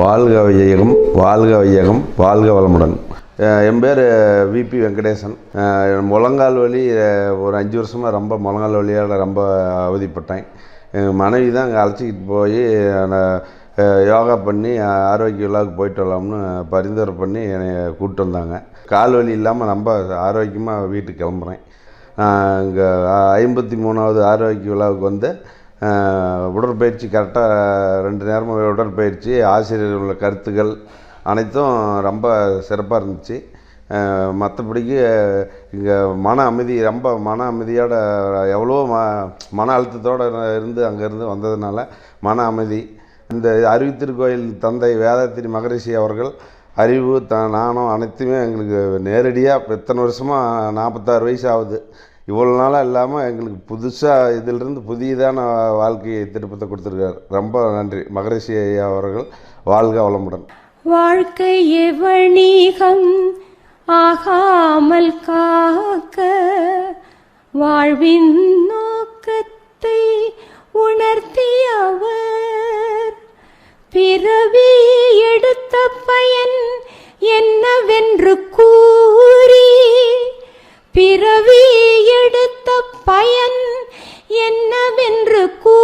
வாழ்க வையகம் வாழ்க வையகம் வாழ்க வளமுடன். என் பேர் விபி வெங்கடேசன். முழங்கால் வலி ஒரு அஞ்சு வருஷமாக ரொம்ப முழங்கால் வலியால் ரொம்ப அவதிப்பட்டேன். எங்கள் மனைவி தான் அங்கே அழைச்சிக்கிட்டு போய் நான் யோகா பண்ணி ஆரோக்கிய விழாவுக்கு போயிட்டு வரலாம்னு பரிந்துரை பண்ணி என்னை கூப்பிட்டு வந்தாங்க. கால் வலி இல்லாமல் ரொம்ப ஆரோக்கியமாக வீட்டுக்கு கிளம்புறேன். இங்கே ஐம்பத்தி மூணாவது ஆரோக்கிய விழாவுக்கு வந்து உடற்பயிற்சி கரெக்டாக ரெண்டு நேரமும் உடற்பயிற்சி ஆசிரியர் உள்ள கருத்துக்கள் அனைத்தும் ரொம்ப சிறப்பாக இருந்துச்சு. மற்றபடிக்கு இங்கே மன அமைதி ரொம்ப மன அமைதியோட எவ்வளோ ம மன அழுத்தத்தோடு இருந்து அங்கேருந்து வந்ததுனால மன அமைதி. இந்த அறிவித்திருக்கோயில் தந்தை வேதாத்திரி மகரிஷி அவர்கள் அறிவு த நாணம் அனைத்துமே எங்களுக்கு நேரடியாக இத்தனை வருஷமாக நாற்பத்தாறு வயசு ஆகுது. இவ்வளோ நாளாக இல்லாமல் எங்களுக்கு புதுசாக இதிலிருந்து புதியதான வாழ்க்கை திருப்பத்தை கொடுத்துருக்காரு. ரொம்ப நன்றி. மகரிஷி ஐயா அவர்கள் வாழ்க வளமுடன். வாழ்க்கை எவணீகம் ஆகாமல் காக்க. வாழ்வின் நோக்கத்தை உணர்த்தியவர் பிறவி எடுத்த பயன் பயன் என்னவென்று கூ